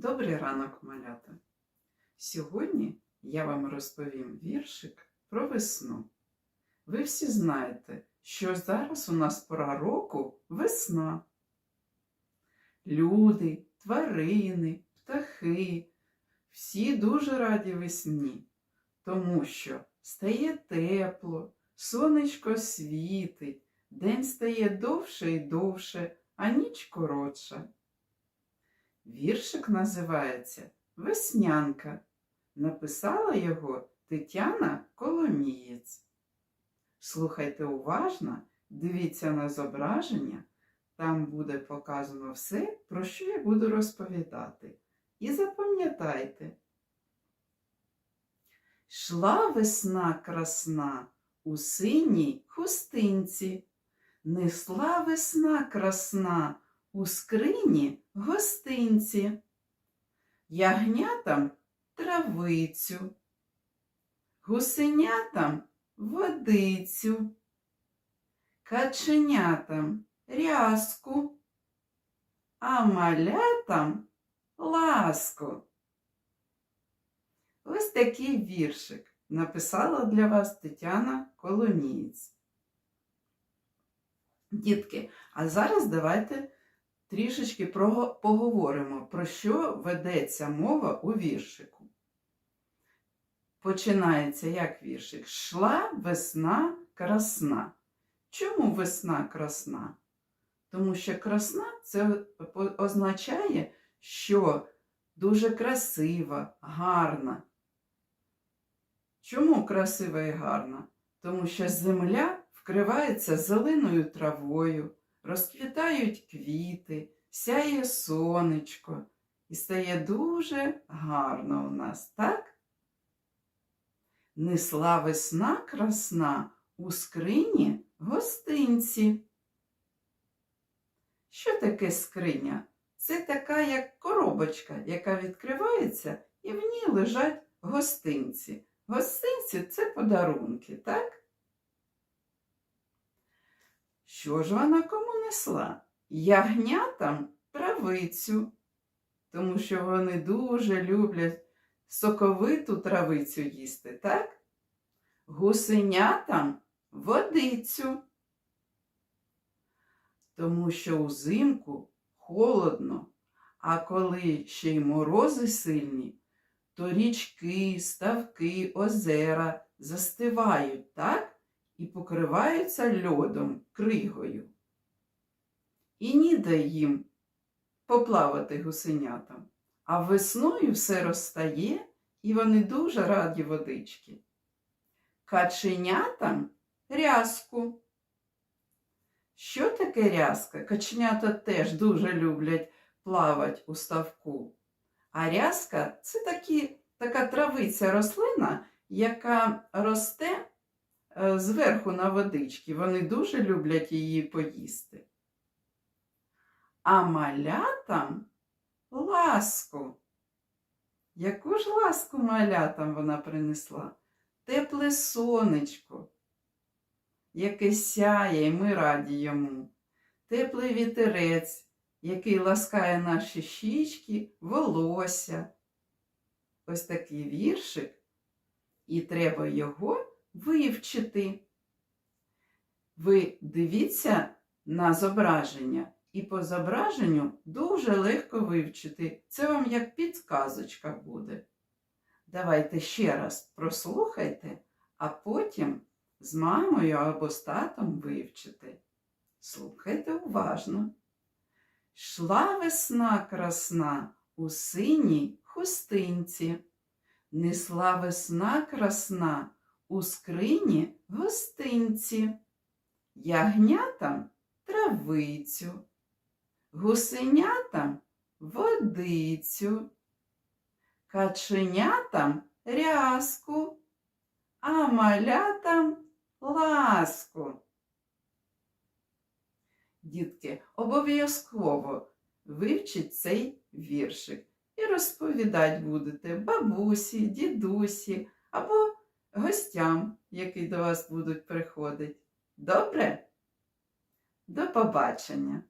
Добрий ранок, малята! Сьогодні я вам розповім віршик про весну. Ви всі знаєте, що зараз у нас пора року весна. Люди, тварини, птахи всі дуже раді весні, тому що стає тепло, сонечко світить, день стає довше і довше, а ніч коротша. Віршик називається Веснянка. Написала його Тетяна Коломієць. Слухайте уважно, дивіться на зображення, там буде показано все, про що я буду розповідати. І запам'ятайте. Шла весна красна у синій хустинці, несла весна красна у скрині гостинці, ягнятам травицю, гусенятам водицю, каченятам рязку, а малятам ласку. Ось такий віршик написала для вас Тетяна Коломієць. Дітки, а зараз давайте трішечки поговоримо, про що ведеться мова у віршику. Починається як віршик. Шла весна красна. Чому весна красна? Тому що красна це означає, що дуже красива, гарна. Чому красива і гарна? Тому що земля вкривається зеленою травою, розквітають квіти, сяє сонечко і стає дуже гарно у нас, так? Несла весна красна у скрині гостинці. Що таке скриня? Це така як коробочка, яка відкривається, і в ній лежать гостинці. Гостинці це подарунки, так? Що ж вона кому несла? Ягнятам травицю, тому що вони дуже люблять соковиту травицю їсти, так? Гусенятам водицю, тому що узимку холодно, а коли ще й морози сильні, то річки, ставки, озера застивають, так? І покриваються льодом, кригою. І ніде їм поплавати гусенятам. А весною все розстає, і вони дуже раді водички. Каченятам рязку. Що таке рязка? Каченята теж дуже люблять плавати у ставку. А рязка це такі, така травиця рослина, яка росте зверху на водички. Вони дуже люблять її поїсти. А малятам ласку. Яку ж ласку малятам вона принесла? Тепле сонечко, яке сяє, і ми раді йому. Теплий вітерець, який ласкає наші щічки, волосся. Ось такий віршик, і треба його вивчити. Ви дивіться на зображення, і по зображенню дуже легко вивчити. Це вам як підказочка буде. Давайте ще раз прослухайте, а потім з мамою або з татом вивчите. Слухайте уважно. Шла весна красна у синій хустинці, несла весна красна у скрині гостинці, ягнятам травицю, гусенятам водицю, каченятам рязку, а малятам ласку. Дітки, обов'язково вивчіть цей віршик і розповідати будете бабусі, дідусі або гостям, які до вас будуть приходити. Добре? До побачення!